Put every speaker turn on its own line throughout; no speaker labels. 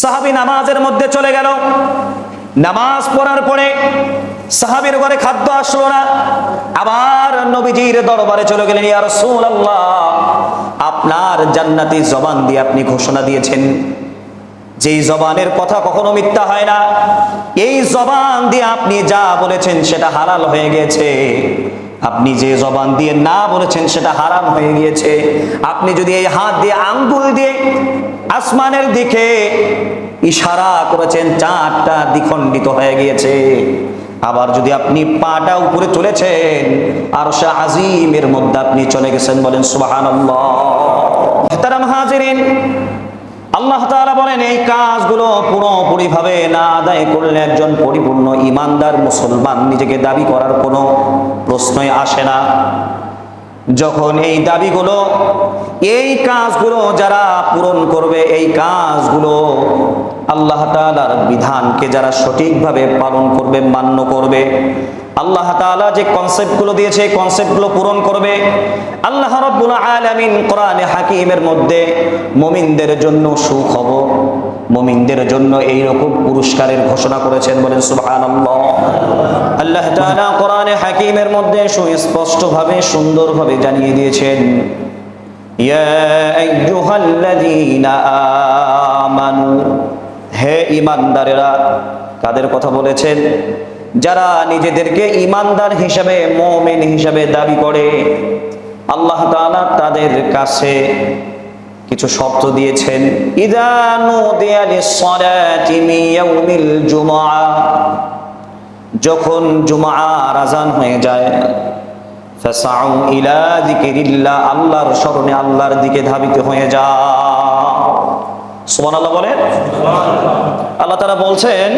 সাহাবি নামাজের মধ্যে চলে গেল। নামাজ পড়ার পরে সাহাবির ঘরে খাদ্য আসলো না। আবার নবীজির দরবারে চলে গেলেন, ইয়া রাসূলুল্লাহ, আপনার জান্নাতি জবান দিয়ে আপনি ঘোষণা দিয়েছেন। যেই জবানের কথা কখনো মিথ্যা হয় না। এই জবান দিয়ে আপনি যা বলেছেন সেটা হালাল হয়ে গেছে। আপনি যে জবান দিয়ে না বলেছেন সেটা হারাম হয়ে গিয়েছে। আপনি যদি এই হাত দিয়ে আঙ্গুল দিয়ে আসমানের দিকে ইশারা করেছেন, চাঁদটা দ্বিখণ্ডিত হয়ে গিয়েছে। আবার যদি আপনি পাটা উপরে চলেছেন আর সে আজিমের মধ্যে আপনি চলে গেছেন বলেন হাজিরিন আল্লাহ তাআলা বলেন, এই কাজগুলো পুরোপুরি ভাবে না আদায় করলে একজন পরিপূর্ণ ইমানদার মুসলমান নিজেকে দাবি করার কোনো প্রশ্নই আসে না। যখন এই দাবিগুলো, এই কাজগুলো যারা পূরণ করবে, এই কাজগুলো আল্লাহ তাআলার বিধানকে যারা সঠিকভাবে পালন করবে, মান্য করবে আল্লাহ তাআলা যে কনসেপ্টগুলো দিয়েছে, এই কনসেপ্টগুলো পূরণ করবে। আল্লাহ রাব্বুল আলামিন কোরআনে হাকিমের মধ্যে মুমিনদের জন্য সুখবর, মুমিনদের জন্য এই রকম পুরস্কারের ঘোষণা করেছেন বলেন সুবহানাল্লাহ। আল্লাহ তাআলা কোরআনে হাকিমের মধ্যে সুস্পষ্টভাবে, সুন্দরভাবে জানিয়ে দিয়েছেন, ইয়া আমানু, হে ঈমানদারেরা, কাদের কথা বলেছেন? যারা নিজেদেরকে ঈমানদার হিসাবে মুমিন হিসাবে দাবি করে আল্লাহ তাআলা তাদের কাছে কিছু শব্দ দিয়েছেন। যখন জুমার আজান হয়ে যায় আল্লাহর স্মরণে আল্লাহর দিকে ধাবিত হয়ে যাও। সুবহানাল্লাহ বলেন? আল্লাহ তাআলা বলছেন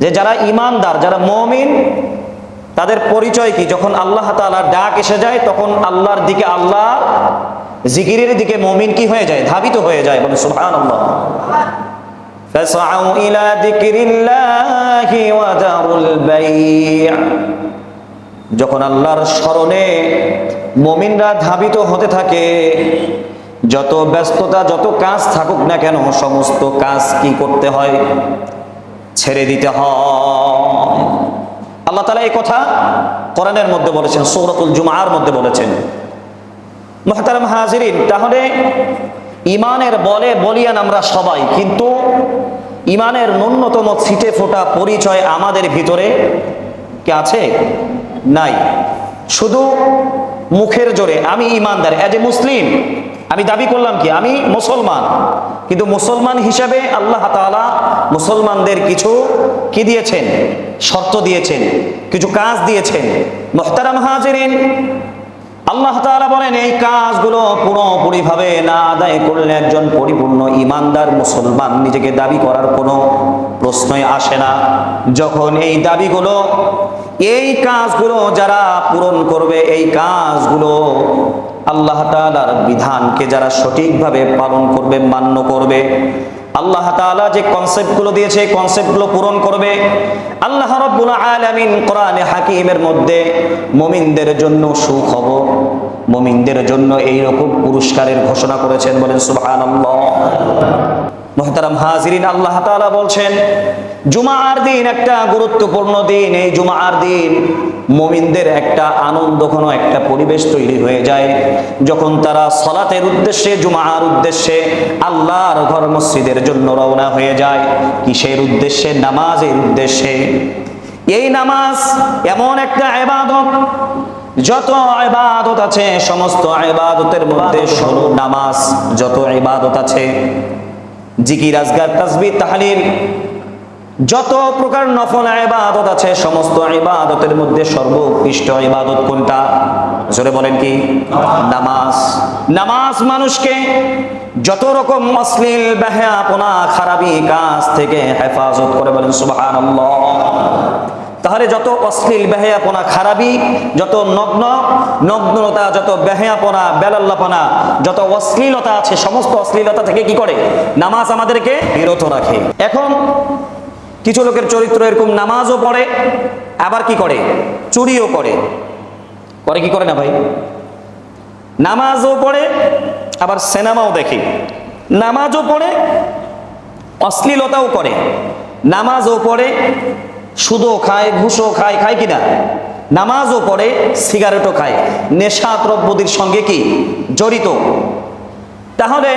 যে যারা ইমানদার, যারা মমিন, তাদের পরিচয় কি? যখন আল্লাহ তালা ডাক এসে যায়, তখন আল্লাহর দিকে আল্লাহ, জিকিরের দিকে মমিন কি হয়ে যায়? ধাবিত হয়ে যায়। বলে সুহান যখন আল্লাহর স্মরণে মমিনরা ধাবিত হতে থাকে, যত ব্যস্ততা, যত কাজ থাকুক না কেন, সমস্ত কাজ কি করতে হয়? ছেড়ে দিতে হয়। আল্লাহ তালা এই কথা কোরআনের মধ্যে বলেছেন, সৌরতুল জুমার মধ্যে বলেছেন। মহতারাম হাজিরিন, তাহলে ইমানের বলে বলিয়ান আমরা সবাই, কিন্তু ইমানের ন্যূনতম ছিটে ফোটা পরিচয় আমাদের ভিতরে কে আছে? নাই। শুধু মুখের জোরে, আমি ইমানদার অ্যাজ এ মুসলিম আমি দাবি করলাম কি, আমি মুসলমান। কিন্তু মুসলমান হিসাবে আল্লাহ তাআলা মুসলমানদের কিছু কি দিয়েছেন? শর্ত দিয়েছেন, কিছু কাজ দিয়েছেন। মোহতারাম হাজিরিন, আল্লাহ তাআলা বলেন, এই কাজগুলো পুরোপুরি ভাবে না আদায় করলে একজন পরিপূর্ণ ইমানদার মুসলমান নিজেকে দাবি করার কোনো প্রশ্নই আসে না। যখন এই দাবিগুলো, এই কাজগুলো যারা পূরণ করবে, এই কাজগুলো আল্লাহ তালার বিধানকে যারা সঠিকভাবে পালন করবে, মান্য করবে, আল্লাহ তাআলা যে কনসেপ্টগুলো দিয়েছে, এই কনসেপ্টগুলো পূরণ করবে, আল্লাহ রাব্বুল আলামিন কোরআনে হাকিমের মধ্যে মুমিনদের জন্য সুখবর, মুমিনদের জন্য এই রকম পুরস্কারের ঘোষণা করেছেন বলেন সুবহানাল্লাহ। মুহতারাম হাজিরিন আল্লাহ তাআলা বলছেন জুমার দিন একটা গুরুত্বপূর্ণ দিন। এই জুমার দিন মুমিনদের একটা আনন্দ ঘন একটা পরিবেশ তৈরি হয়ে যায়। যখন তারা সলাতের উদ্দেশ্যে জুমার উদ্দেশ্যে আল্লাহর ঘর মসজিদের জন্য রওনা হয়ে যায় কিসের উদ্দেশ্যে? নামাজের উদ্দেশ্যে। এই নামাজ এমন একটা ইবাদত যত ইবাদত আছে সমস্ত ইবাদতের মধ্যে ষোলো নামাজ যত ইবাদত আছে জিকির, আজগার তাসবি তাহলিল, যত প্রকার নফল ইবাদত আছে, সমস্ত ইবাদতের মধ্যে সর্বোৎকৃষ্ট ইবাদত কোনটা? জোরে বলেন কি? নামাজ। নামাজ মানুষকে যত রকম অশ্লীল বেহাপনা খারাপি কাজ থেকে হেফাজত করে বলেন, সুবহানাল্লাহ। তাহলে যত অশ্লীল বেহায়াপনা খারাপি, যত নগ্ন, নগ্নতা, যত বেহায়াপনা, বেলাল্লাপনা, যত অশ্লীলতা আছে, সমস্ত অশ্লীলতা থেকে কি করে? নামাজ আমাদেরকে বিরত রাখে। এখন কিছু লোকের চরিত্র এরকম, নামাজও পড়ে, আবার কি করে? চুরিও করে। করে কি করে না ভাই? নামাজও পড়ে, আবার সিনেমাও দেখে। নামাজও পড়ে, অশ্লীলতাও করে। নামাজও পড়ে সুদও খায়, ঘুষও খায় খায় কিনা? নামাজও পড়ে, সিগারেটও খায়। নেশা দ্রব্যদের সঙ্গে কি? জড়িত। তাহলে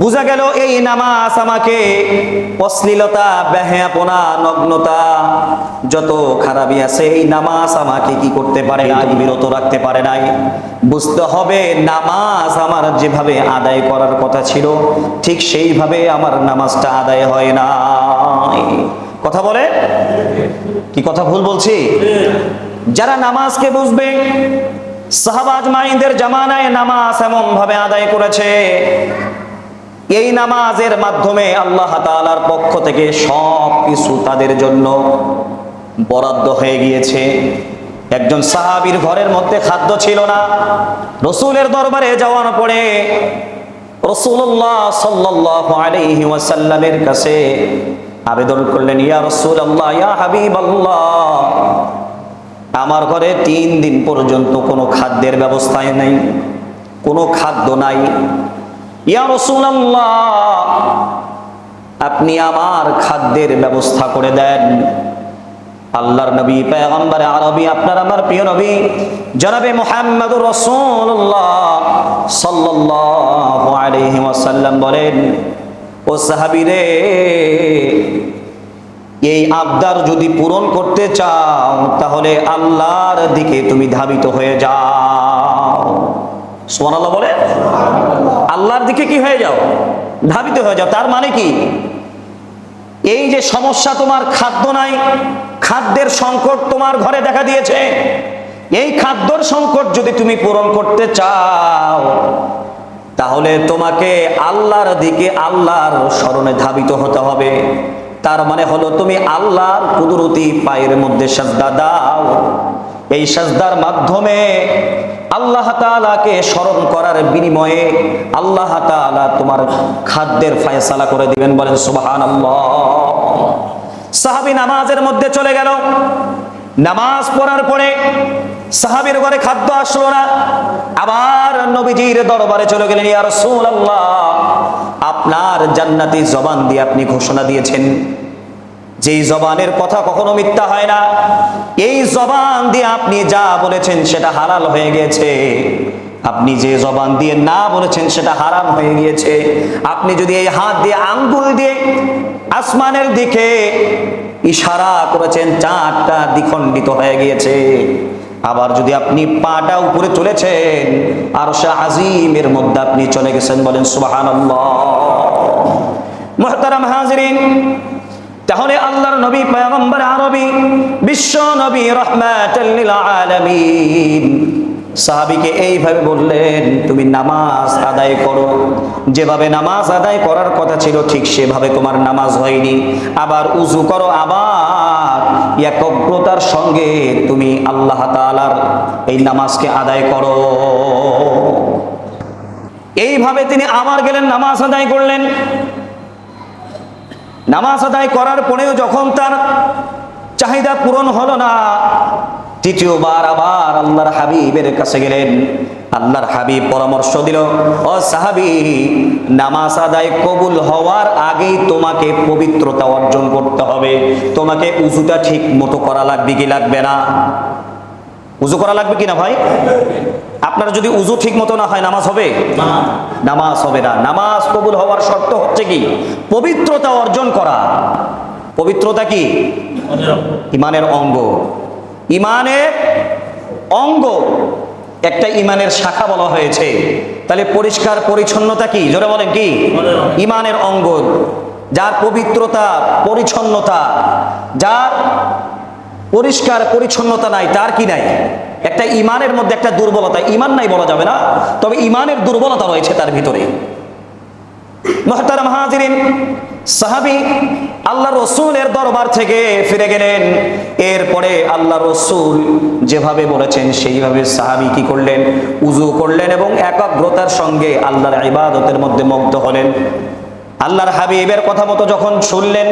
বোঝা গেল এই নামাজ আমাকে অশ্লীলতা ব্যাহাপনা নগ্নতা, যত খারাপই আছে, এই নামাজ আমাকে কি করতে পারে নাই, বিরত রাখতে পারে নাই। বুঝতে হবে নামাজ আমার যেভাবে আদায় করার কথা ছিল, ঠিক সেইভাবে আমার নামাজটা আদায় হয় না কথা বলে? কি কথা ভুল বলছি? যারা নামাজকে বুঝবে সাহাবাজ মাইনদের জামানায় নামাজ এমন ভাবে আদায় করেছে, এই নামাজের মাধ্যমে আল্লাহ তাআলার পক্ষ থেকে সব কিছু তাদের জন্য বরাদ্দ হয়ে গিয়েছে। একজন সাহাবীর ঘরের মধ্যে খাদ্য ছিল না। রসুলের দরবারে যাওয়ার পরে রসুল্লাহ আলাইহি ওয়াসাল্লামের কাছে আবেদন করলেন, ইয়া রাসূলুল্লাহ, ইয়া হাবিবাল্লাহ, আমার ঘরে তিন দিন পর্যন্ত কোনো খাদ্যের ব্যবস্থায় নেই, কোনো খাদ্য নাই। ইয়া রাসূলুল্লাহ, আপনি আমার খাদ্যের ব্যবস্থা করে দেন। আল্লাহর নবী পেগম্বর আরবি, আপনার আমার প্রিয় নবী, জনাবে মুহাম্মদুর রাসূলুল্লাহ সাল্লাল্লাহু আলাইহি ওয়াসাল্লাম বলেন ও সাহাবী রে, এই আবদার যদি পূরণ করতে চাও, তাহলে আল্লাহর দিকে তুমি ধাবিত হয়ে যাও। সুবহানাল্লাহ বলে? আল্লাহর দিকে কি হয়ে যাও? ধাবিত হয়ে যাও। তার মানে কি? এই যে সমস্যা তোমার খাদ্য নাই, খাদ্যের সংকট তোমার ঘরে দেখা দিয়েছে। এই খাদ্যর সংকট যদি তুমি পূরণ করতে চাও তাহলে তোমাকে আল্লাহর দিকে আল্লাহর স্মরণে ধাবিত হতে হবে। তার মানে হলো তুমি আল্লাহর কুদরতি পায়ের মধ্যে সাজদা দাও। এই সাজদার মাধ্যমে আল্লাহ তাআলাকে স্মরণ করার বিনিময়ে আল্লাহ তাআলা তোমার খাদ্যের ফায়সালা করে দিবেন, বলেন সুবহানাল্লাহ। সাহাবী নামাজের মধ্যে চলে গেল। নামাজ পড়ার পরে সাহাবীর ঘরে খাদ্য আসলো না। আবার নবীজির দরবারে চলে গেলেন, ইয়া রাসূলুল্লাহ, আপনার জান্নাতি জবান দিয়ে আপনি ঘোষণা দিয়েছেন। যেই জবানের কথা কখনো মিথ্যা হয় না। এই জবান দিয়ে আপনি যা বলেছেন সেটা হালাল হয়ে গেছে আপনি যে জবান দিয়ে না বলেছেন সেটা হারাম হয়ে গিয়েছে। আপনি যদি এই হাত দিয়ে আঙ্গুল দিয়ে আসমানের দিকে ইশারা করেছেন চারটা দ্বিখণ্ডিত হয়ে গিয়েছে। আবার যদি আপনি পাটা উপরে চলেছেন আর সে আজিমের মধ্যে আপনি চলে গেছেন বলেন, সুবহানাল্লাহ। মুহতারাম হাজিরিন, তাহলে আল্লাহর নবী, পয়গম্বর আরবি, বিশ্ব নবী রহমাতাল লিল আলামিন। সাহাবীকে এইভাবে বললেন, তুমি নামাজ আদায় করো। যেভাবে নামাজ আদায় করার কথা ছিল, ঠিক সেভাবে তোমার নামাজ হয়নি। আবার উজু করো, আবার একগ্রতার সঙ্গে তুমি আল্লাহ তাআলার এই নামাজকে আদায় করো। এইভাবে তিনি আবার গেলেন, নামাজ আদায় করলেন। নামাজ আদায় করার পরেও যখন তার চাহিদা পূরণ হলো না, তৃতীয়বার আবার আল্লাহর হাবিবের কাছে গেলেন। আল্লাহর হাবিব পরামর্শ দিল ও সাহাবি নামাজ আদায় কবুল হওয়ার আগেই তোমাকে পবিত্রতা অর্জন করতে হবে। তোমাকে উজুটা ঠিক মতো করা লাগবে কি লাগবে না? উজু করা লাগবে কি না ভাই? আপনার যদি উজু ঠিক মতো না হয় নামাজ হবে? নামাজ হবে না। নামাজ কবুল হওয়ার শর্ত হচ্ছে কি? পবিত্রতা অর্জন করা। পবিত্রতা কি? ইমানের অঙ্গ। ইমানের অঙ্গ। একটা ইমানের শাখা বলা হয়েছে। তাহলে পরিষ্কার পরিচ্ছন্নতা কি? জোরে বলেন কি? ইমানের অঙ্গ। যার পবিত্রতা, পরিচ্ছন্নতা, যার পরিষ্কার পরিচ্ছন্নতা নাই, তার কি নাই? একটা ইমানের মধ্যে একটা দুর্বলতা। ইমান নাই বলা যাবে না, তবে ইমানের দুর্বলতা রয়েছে তার ভিতরে। সাহাবি আল্লাহ রসুলের দরবার থেকে ফিরে গেলেন। এরপরে আল্লাহ রসুল যেভাবে বলেছেন, সেইভাবে সাহাবি কি করলেন? উজু করলেন এবং একাগ্রতার সঙ্গে আল্লাহর ইবাদতের মধ্যে মুগ্ধ হলেন। আল্লাহর হাবিবের কথা মতো যখন শুনলেন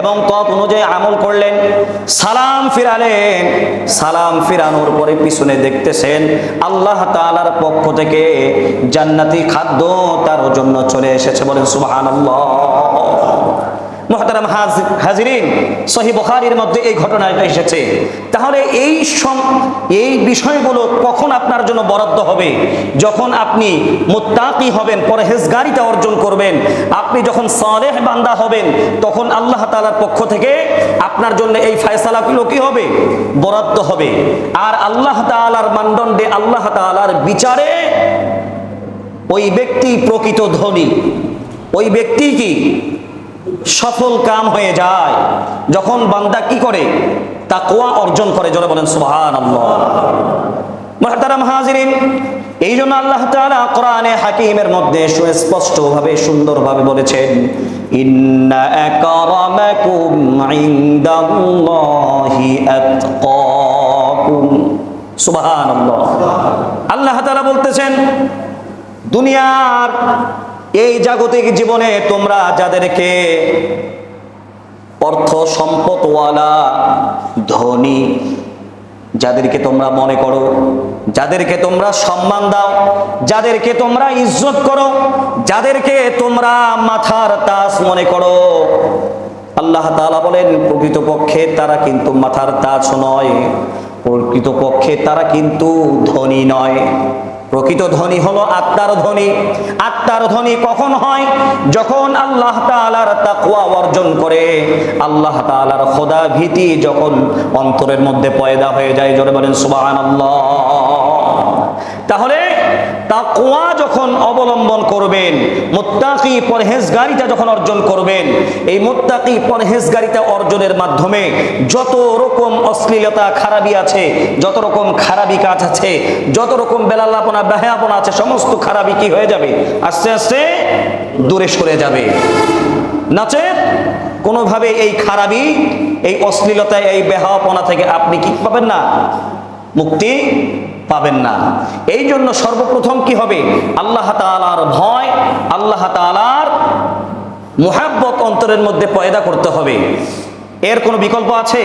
এবং তত অনুযায়ী আমল করলেন, সালাম ফিরালেন। সালাম ফিরানোর পরে পিছনে দেখতেছেন, আল্লাহ তাআলার পক্ষ থেকে জান্নাতি খাদ্য তার জন্য চলে এসেছে বলেন, সুবহানাল্লাহ। মোহতারাম হাজ- হাজিরিন, সহি বুখারীর মধ্যে এই ঘটনাটা এসেছে। তাহলে এই এই বিষয়গুলো কখন আপনার জন্য বরাদ্দ হবে? যখন আপনি মুত্তাকি হবেন, পরহেজগারিতা অর্জন করবেন, আপনি যখন সালেহ বান্দা হবেন, তখন আল্লাহ তাআলার পক্ষ থেকে আপনার জন্য এই ফায়সালাগুলো কি হবে? বরাদ্দ হবে। আর আল্লাহ তাআলার মানদণ্ডে আল্লাহ তাআলার বিচারে ওই ব্যক্তি প্রকৃত ধনী। ওই ব্যক্তি কি? সফল কাম হয়ে যায়। যখন বান্দা কি করে? তা কোয়া অর্জন করে, জোরে বলেন মহতারাম হাজিরিন, এই জন্য আল্লাহ তাআলা কোরআনে হাকিমের মধ্যে সুস্পষ্টভাবে, সুন্দরভাবে বলেছেন, ইন্না আকরামাকুম ইনদাল্লাহি আতকাকুম। সুবহানাল্লাহ। আল্লাহ তাআলা বলতেছেন, দুনিয়ার এই জাগতিক জীবনে তোমরা যাদেরকে অর্থ সম্পদওয়ালা, ধনী, যাদেরকে তোমরা মনে করো, যাদেরকে তোমরা সম্মান দাও, যাদেরকে তোমরা ইজ্জত করো, যাদেরকে তোমরা মাথার তাস মনে করো, আল্লাহ তাআলা বলেন, প্রকৃতপক্ষে তারা কিন্তু মাথার তাজ নয়, প্রকৃতপক্ষে তারা কিন্তু ধনী নয়। প্রকৃত ধনী হলো আত্মার ধনী। আত্মার ধনী কখন হয়? যখন আল্লাহ তালার তাকুয়া অর্জন করে। আল্লাহ তালার খোদা ভীতি যখন অন্তরের মধ্যে পয়দা হয়ে যায়, জোরে বলেন সুবাহ তাহলে তাকুয়া যখন অবলম্বন করবেন, মুত্তাকি পরহেজগারিতা যখন অর্জন করবেন, এই মুত্তাকি পরহেজগারিতা অর্জনের মাধ্যমে যত রকম অশ্লীলতা, খারাপি আছে, যত রকম খারাপি কাজ আছে, যত রকম বেলাল্লাপনা, বেহায়াপনা আছে, সমস্ত খারাপি কি হয়ে যাবে? আস্তে আস্তে দূরে সরে যাবে। নাচে কোনোভাবে এই খারাপি, এই অশ্লীলতা, এই বেহাপনা থেকে আপনি কি পাবেন না? মুক্তি পাবেন না। এই জন্য সর্বপ্রথম কি হবে? আল্লাহ তাআলার ভয়, আল্লাহ তাআলার মুহাব্বত অন্তরের মধ্যে পয়দা করতে হবে। এর কোনো বিকল্প আছে?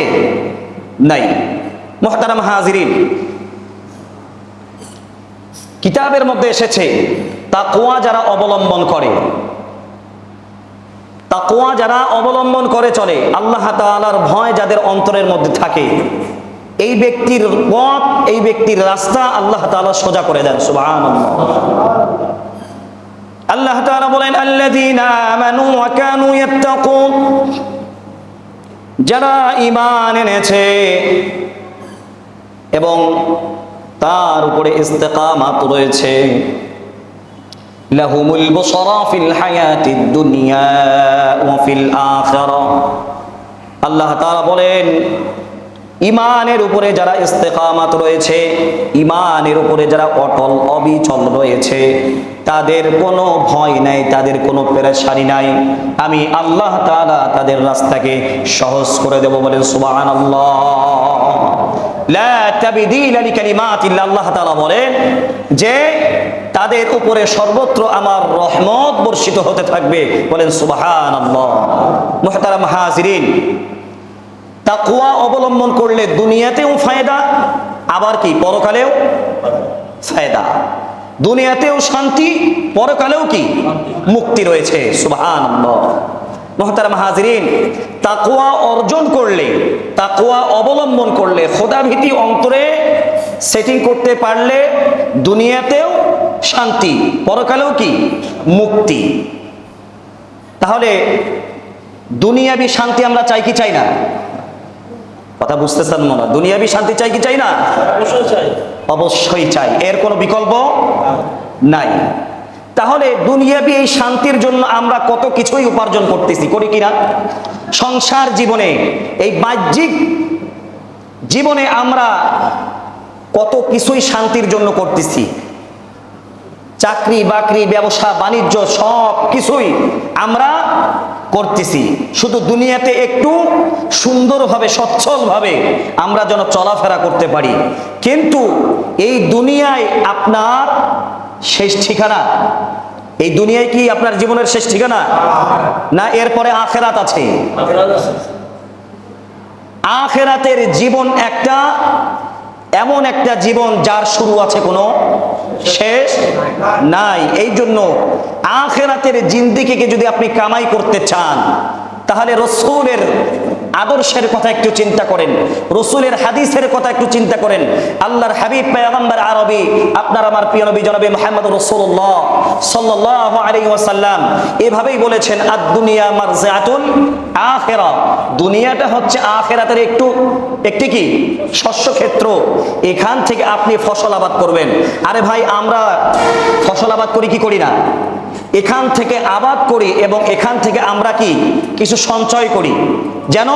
নাই। মোহতারাম হাজিরিন, কিতাবের মধ্যে এসেছে, তাকওয়া যারা অবলম্বন করে, তাকওয়া যারা অবলম্বন করে চলে, আল্লাহ তাআলার ভয় যাদের অন্তরের মধ্যে থাকে। এই ব্যক্তির পথ, এই ব্যক্তির রাস্তা আল্লাহ তাআলা সোজা করে দেন, সুবহানাল্লাহ। আল্লাহ তাআলা বলেন যারা ইমান এনেছে এবং তার উপরে ইস্তেকামাত রয়েছে, লাহুমুল বুশরা ফিল হায়াতিদ দুনিয়া ওয়া ফিল আখিরা। আল্লাহ তাআলা বলেন ইমানের উপরে যারা ইস্তেকামাত রয়েছে, ইমানের উপরে যারা অটল অবিচল রয়েছে, তাদের কোনো ভয় নাই, তাদের কোনো পেরেশানি নাই। আমি আল্লাহ তাআলা তাদের রাস্তাকে সহজ করে দেব বলেন সুবহানাল্লাহ। লা তাবদীলা লিকালিমাতিল্লাহ, আল্লাহ তাআলা বলেন যে, তাদের উপরে সর্বত্র আমার রহমত বর্ষিত হতে থাকবে বলেন সুবহানাল্লাহ। মুহতারাম হাজিরিন তাকওয়া অবলম্বন করলে দুনিয়াতেও ফায়দা, আবার কি, পরকালেও ফায়দা। দুনিয়াতেও শান্তি, পরকালেও কি, মুক্তি রয়েছে, সুবহানাল্লাহ। মহতারাম হাজিরিন, তাকওয়া অর্জন করলে, তাকওয়া অবলম্বন করলে, খোদাভীতি অন্তরে সেটিং করতে পারলে দুনিয়াতেও শান্তি, পরকালেও কি, মুক্তি। তাহলে দুনিয়াবি শান্তি আমরা চাই কি চাই না? কথা বুঝতেছেন মনে দুনিয়াবি শান্তি চাই কি চাই না?
অবশ্যই চাই।
অবশ্যই চাই। এর কোনো বিকল্প নাই। তাহলে দুনিয়াবি এই শান্তির জন্য আমরা কত কিছুই উপার্জন করতেছি করি কিনা? সংসার জীবনে এই বাহ্যিক জীবনে আমরা কত কিছুই শান্তির জন্য করতেছি। চাকরি বাকরি ব্যবসা বাণিজ্য সব কিছুই আমরা করতেছি। শুধু দুনিয়াতে একটু সুন্দরভাবে, সচ্ছলভাবে আমরা যেন চলাফেরা করতে পারি। কিন্তু এই দুনিয়ায় আপনার শেষ ঠিকানা, এই দুনিয়ায় কি আপনার জীবনের শেষ ঠিকানা? না, এরপরে আখেরাত আছে। আখেরাতের জীবন একটা, এমন একটা জীবন যার শুরু আছে কোনো শেষ নাই। এই জন্য আখেরাতের জিন্দিগিকে যদি আপনি কামাই করতে চান তাহলে রসুলের আদর্শের কথা একটু চিন্তা করেন, রসুলের হাদিসের কথা একটু চিন্তা করেন। আল্লাহর হাবিব পেয়াগম্বর আরবি, আপনার আমার প্রিয় নবী জনবী মোহাম্মদ রসুল্লাহ সাল্লাহ আলী ওয়াসাল্লাম, এভাবেই বলেছেন আদ দুনিয়া মারজাতুল আখেরা। দুনিয়াটা হচ্ছে আখেরাতের একটু, একটি কি? শস্য ক্ষেত্র। এখান থেকে আপনি ফসল আবাদ করবেন। আরে ভাই, আমরা ফসল আবাদ করি কি করি না? এখান থেকে আবাদ করি এবং এখান থেকে আমরা কি? কিছু সঞ্চয় করি। যেন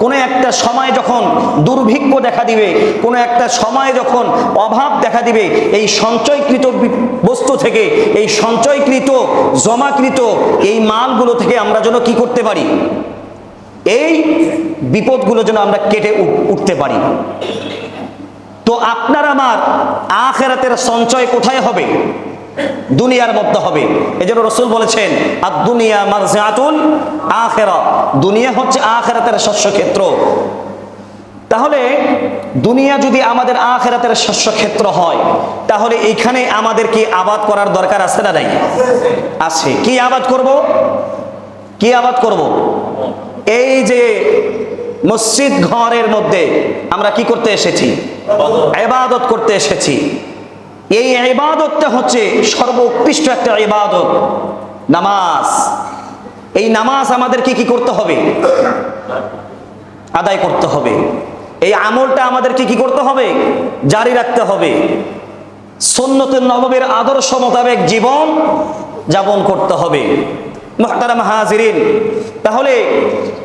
কোনো একটা সময় যখন দুর্ভিক্ষ দেখা দিবে, কোনো একটা সময় যখন অভাব দেখা দিবে, এই সঞ্চয়কৃত বস্তু থেকে, এই সঞ্চয়কৃত, জমাকৃত এই মালগুলো থেকে আমরা যেন কি করতে পারি? এই বিপদগুলো যেন আমরা কেটে উঠ- উঠতে পারি। তো আপনার আমার আখেরাতের সঞ্চয় কোথায় হবে? দুনিয়ার মধ্যে হবে। এই জন্য রসুল বলেছেন আর দুনিয়া মারজাতুল আখেরা। দুনিয়া হচ্ছে আখেরাতের শস্য ক্ষেত্র তাহলে দুনিয়া যদি আমাদের আখেরাতের শস্য ক্ষেত্র হয় তাহলে এইখানে আমাদের কি আবাদ করার দরকার আছে না নাই? আছে। কি আবাদ করব? কি আবাদ করব? এই যে মসজিদ ঘরের মধ্যে আমরা কি করতে এসেছি? এবাদত করতে এসেছি। এই ইবাদতটা হচ্ছে সর্বোৎকৃষ্ট একটা ইবাদত। নামাজ। এই নামাজ আমাদেরকে কি করতে হবে? আদায় করতে হবে। এই আমলটা আমাদেরকে কি করতে হবে? জারি রাখতে হবে। সন্ন্যতের নবমের আদর্শ মোতাবেক জীবন যাপন করতে হবে। মোহতারাম হাজিরিন, তাহলে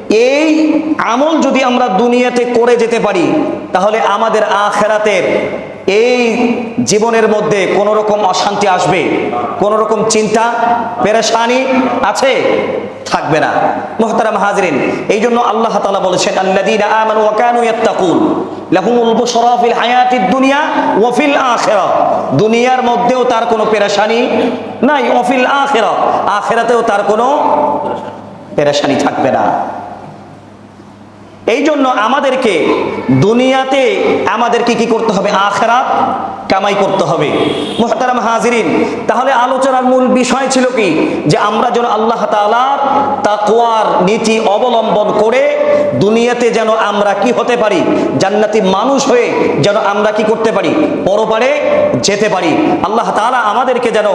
এই আমল যদি আমরা দুনিয়াতে করে যেতে পারি, তাহলে আমাদের আখেরাতের এই জীবনের মধ্যে কোনো রকম অশান্তি আসবে কোনো রকম চিন্তা, পেরেশানি আছে, থাকবে না। মোহতারাম হাজরিন এই জন্য আল্লাহ তাআলা বলেছেন, আল্লাযীনা আমানু ওয়া কানু ইয়াত্তাকুন, লাহুমুল বুশরা ফিল হায়াতিদ দুনিয়া ওয়া ফিল আখিরা। দুনিয়ার মধ্যেও তার কোনো পেরেশানি নাই, ওয়া ফিল আখিরা। আখিরাতেও তার কোনো পেরেশানি থাকবে না। এই জন্য আমাদেরকে দুনিয়াতে আমাদেরকে কি করতে হবে? আখেরাত কামাই করতে হবে। মোহতারাম হাজিরিন, তাহলে আলোচনার মূল বিষয় ছিল কি? যে আমরা যেন আল্লাহ তাআলার তাকওয়ার নীতি অবলম্বন করে দুনিয়াতে যেন আমরা কি হতে পারি? জান্নাতি মানুষ হয়ে যেন আমরা কি করতে পারি? পরপারে যেতে পারি। আল্লাহ তাআলা আমাদেরকে যেন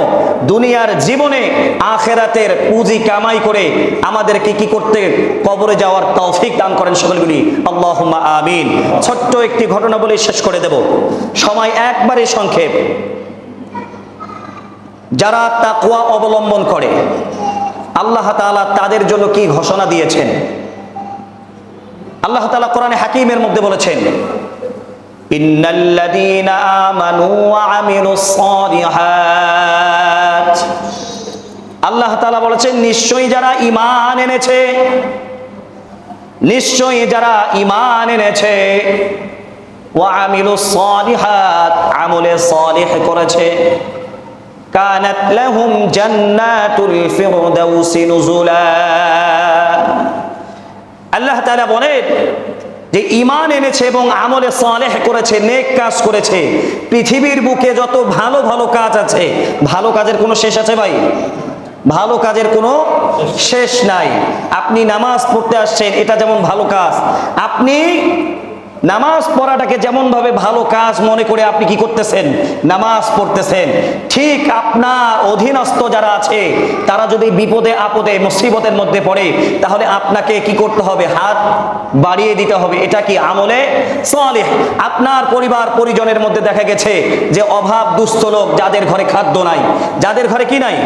দুনিয়ার জীবনে আখেরাতের পুঁজি কামাই করে আমাদেরকে কি করতে, কবরে যাওয়ার তৌফিক দান করেন সকলগুলি আল্লাহ আমিন। ছোট্ট একটি ঘটনা বলে শেষ করে দেব। সময় একবারে সংক্ষেপ। যারা তাকওয়া অবলম্বন করে, আল্লাহ তাআলা তাদের জন্য কি ঘোষণা দিয়েছেন? আল্লাহ তাআলা কোরআনে হাকিমের মধ্যে বলেছেন আল্লাহ বলেছেন, নিশ্চয়ই যারা ইমান এনেছে নিশ্চয়ই যারা ইমান এনেছে সালিহাত, আমলে করেছে। আল্লাহ বলেন যে ঈমান এনেছে এবং আমলে সালেহ করেছে, নেক কাজ করেছে। পৃথিবীর বুকে যত ভালো ভালো কাজ আছে, ভালো কাজের কোনো শেষ আছে ভাই? ভালো কাজের কোনো শেষ নাই। আপনি নামাজ পড়তে আসছেন, এটা যেমন ভালো কাজ। আপনি নামাজ পড়াটাকে যেমন ভাবে ভালো কাজ মনে করে আপনি কি করতেছেন? নামাজ পড়তেছেন। ঠিক আপনার অধীনস্থ যারা আছে, তারা যদি বিপদে আপদে, মুসিবতের মধ্যে পড়ে, তাহলে আপনাকে কি করতে হবে? হাত বাড়িয়ে দিতে হবে। এটা কি আমলে সালেহ? আপনার পরিবার, পরিজনের মধ্যে দেখা গেছে যে অভাব দুস্থ লোক, যাদের ঘরে খাদ্য নাই। যাদের ঘরে কি নাই?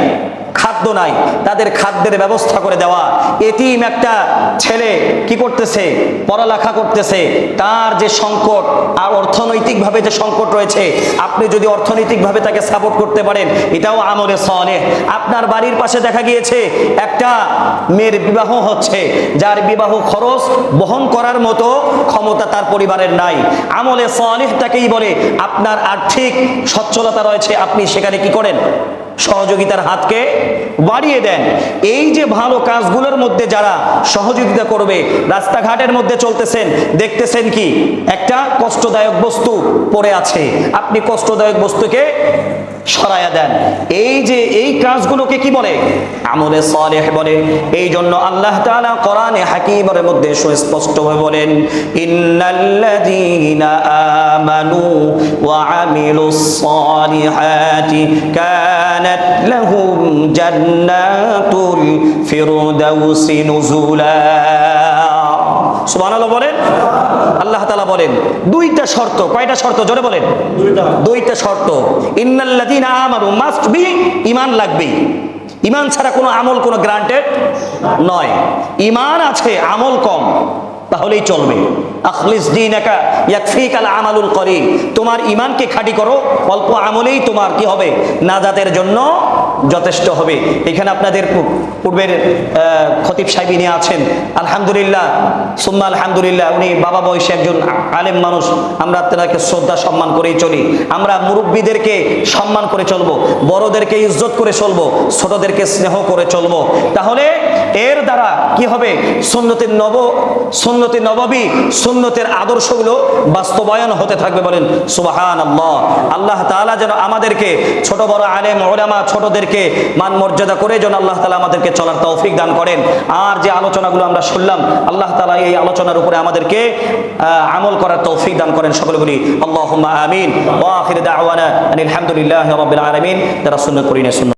খাদ্য নাই, তাদের খাদ্যের ব্যবস্থা করে দেওয়া। এটিম একটা ছেলে কি করতেছে? পড়ালেখা করতেছে। তার যে সংকট আর অর্থনৈতিকভাবে যে সংকট রয়েছে, আপনি যদি অর্থনৈতিকভাবে তাকে সাপোর্ট করতে পারেন, এটাও আমলে সনে। আপনার বাড়ির পাশে দেখা গিয়েছে, একটা মেয়ের বিবাহ হচ্ছে। যার বিবাহ খরচ বহন করার মতো ক্ষমতা তার পরিবারের নাই। আমলে সলেহটাকেই বলে, আপনার আর্থিক সচ্ছলতা রয়েছে, আপনি সেখানে কি করেন? সহযোগিতার হাতকে বাড়িয়ে দেন। এই যে ভালো কাজগুলোর মধ্যে যারা সহযোগিতা করবে, রাস্তাঘাটের মধ্যে চলতেছেন, দেখতেছেন কি? একটা কষ্টদায়ক বস্তু পড়ে আছে। আপনি কষ্টদায়ক বস্তুকে সরায়া দেন। এই যে এই কাজগুলোকে কি বলে? আমলে সালেহ বলে। এই জন্য আল্লাহ তাআলা কোরআনে হাকিমের মধ্যে সুস্পষ্টভাবে বলেন, ইন্নাল্লাযীনা আমানু ওয়া আমিলুস সালিহাতি কানাত লাহুম জান্নাতুল ফিরদাউসি নুজুলা। সুবহানাল্লাহ বলেন আল্লাহ তালা বলেন দুইটা শর্ত কয়টা শর্ত? জোরে বলেন। দুইটা। শর্ত। ইন্নাল্লাদিন মাস্ট বি ইমান লাগবে। ইমান ছাড়া কোনো আমল কোনো গ্রান্টেড নয়। ইমান আছে আমল কম। তাহলেই চলবে। আখলিস দিনাকা ইয়াকফিকাল আমালুল করিম তোমার ঈমানকে খাঁটি করো, অল্প আমলেই তোমার কি হবে? নাজাতের জন্য যথেষ্ট হবে। এখানে আপনাদের পূর্বের খতিব সাহেব নিয়ে আছেন। আলহামদুলিল্লাহ, সুম্মা আলহামদুলিল্লাহ, উনি বাবা বয়সী একজন আলেম মানুষ। আমরা তাকে শ্রদ্ধা, সম্মান করেই চলি। আমরা মুরব্বীদেরকে সম্মান করে চলবো, বড়দেরকে ইজ্জত করে চলবো, ছোটদেরকে স্নেহ করে চলবো। তাহলে এর দ্বারা কি হবে? সুন্নতের নব সুন্নতের নববী, সুন্নতের আদর্শগুলো বাস্তবায়ন হতে থাকবে বলেন সুবাহান আল্লাহ আল্লাহ তাআলা যেন আমাদেরকে, ছোট বড় আলেম, ওলামা ছোটদেরকে মান মর্যাদা করে যেন আল্লাহ তাআলা আমাদেরকে চলার তৌফিক দান করেন। আর যে আলোচনাগুলো আমরা শুনলাম, আল্লাহ তালা এই আলোচনার উপরে আমাদেরকে আমল করার তৌফিক দান করেন সকলে বলি, আল্লাহুম্মা আমিন। ওয়া আখির দাওয়ানা আনিল হামদুলিল্লাহি রাব্বিল আলামিন। যারা সুন্নাত করিনে সুন্নাত